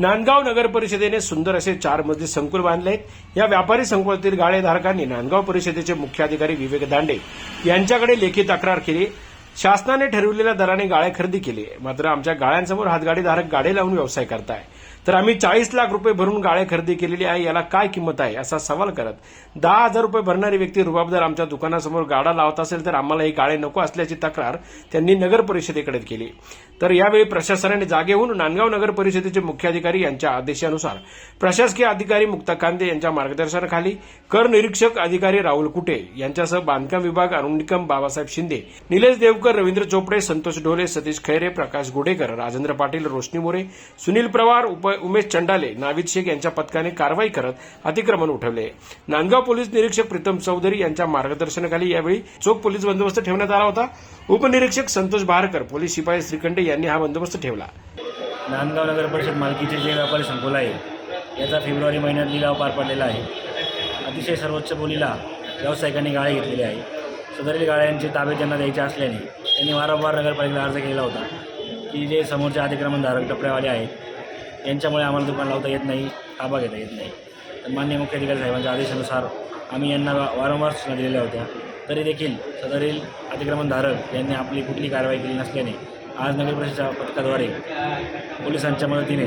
नांदगाव नगर परिषदेने सुंदर असे चार मजली संकुल बांधले. आहेत या व्यापारी संकुलातील गाळेधारकांनी नांदगाव परिषदेचे मुख्याधिकारी विवेक दांडे यांच्याकडे लेखी तक्रार केली. शासनाने ठरवलेल्या दराने गाळे खरेदी केली. मात्र आमच्या गाळ्यांसमोर हातगाडीधारक गाडे लावून व्यवसाय करताय. तर आम्ही चाळीस लाख रुपये भरून गाळे खरेदी केलेली आहे याला काय किंमत आहे असा सवाल करत दहा हजार रुपये भरणारी व्यक्ती रुबाबदार आमच्या दुकानासमोर गाडा लावत असेल तर आम्हाला हे गाळे नको असल्याची तक्रार त्यांनी नगर परिषदेकडे केली. तर यावेळी प्रशासनाने जागे होऊन नांदगाव नगर परिषदेचे मुख्याधिकारी यांच्या आदेशानुसार प्रशासकीय अधिकारी मुक्ता कांदे यांच्या मार्गदर्शनाखाली कर निरीक्षक अधिकारी राहुल कुटे यांच्यासह बांधकाम विभाग अरुण निकम बाबासाहेब शिंदे निलेश देवकर रवींद्र चोपडे संतोष ढोले सतीश खैरे प्रकाश गोडेकर राजेंद्र पाटील रोशनी मोरे सुनील पवार उप उमेश चंडाले नाविद शेख यांच्या पथकाने कारवाई करत अतिक्रमण उठवले. नांदगाव पोलीस निरीक्षक प्रीतम चौधरी यांच्या मार्गदर्शनाखाली यावेळी चोख पोलीस बंदोबस्त ठेवण्यात आला होता. उपनिरीक्षक संतोष बहारकर पोलीस शिपाई श्रीखंडे यांनी हा बंदोबस्त ठेवला. नांदगाव नगर परिषद मालकीचे जे व्यापारी संकुल आहे याचा फेब्रुवारी महिन्यात लिलाव पार पडलेला आहे. अतिशय सर्वोच्च बोलीला व्यावसायिकांनी गाळे घेतलेले आहे सदरील गाळ्यांचे ताबे त्यांना द्यायचे असल्याने त्यांनी वारंवार नगरपालिकेला अर्ज केला होता की जे समोरचे अतिक्रमणधारक टपऱ्यावाले आहेत यांच्यामुळे आम्हाला दुकान लावता येत नाही ताबा घेता येत नाही. तर मान्य मुख्याधिकारी साहेबांच्या आदेशानुसार आम्ही यांना वारंवार सूचना दिलेल्या होत्या. तरी देखील सदरील अतिक्रमणधारक यांनी आपली कुठली कारवाई केली नसल्याने आज नगर परिषदेच्या पथकाद्वारे पोलिसांच्या मदतीने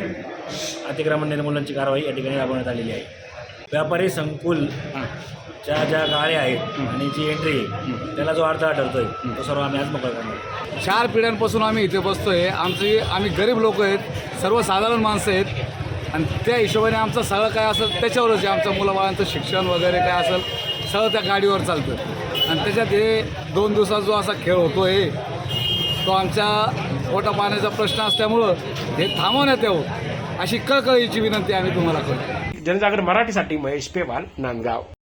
अतिक्रमण निर्मूलनाची कारवाई या ठिकाणी राबवण्यात आलेली आहे. व्यापारी संकुल च्या ज्या गाळ्या आहेत आणि जी एंट्री आहे त्याला जो अडथळा ठरतोय तो सर्व आम्ही आज मोकळा करणार चार पिढ्यांपासून आम्ही इथे बसतोय. आमची आम्ही गरीब लोक आहेत सर्वसाधारण माणसं आहेत. आणि त्या हिशोबाने आमचं सगळं काय असेल त्याच्यावरच आमचं मुलाबाळांचं शिक्षण वगैरे काय असेल सगळं त्या गाडीवर चालतं आणि त्याच्यात हे दोन दिवसात जो असा खेळ होतो आहे तो आमच्या पोटा पाण्याचा प्रश्न असल्यामुळं हे थांबवण्यात यावं. अशी कळकळीची विनंती आम्ही तुम्हाला करतो. जनजागर मराठीसाठी महेश पेवाल नांदगाव.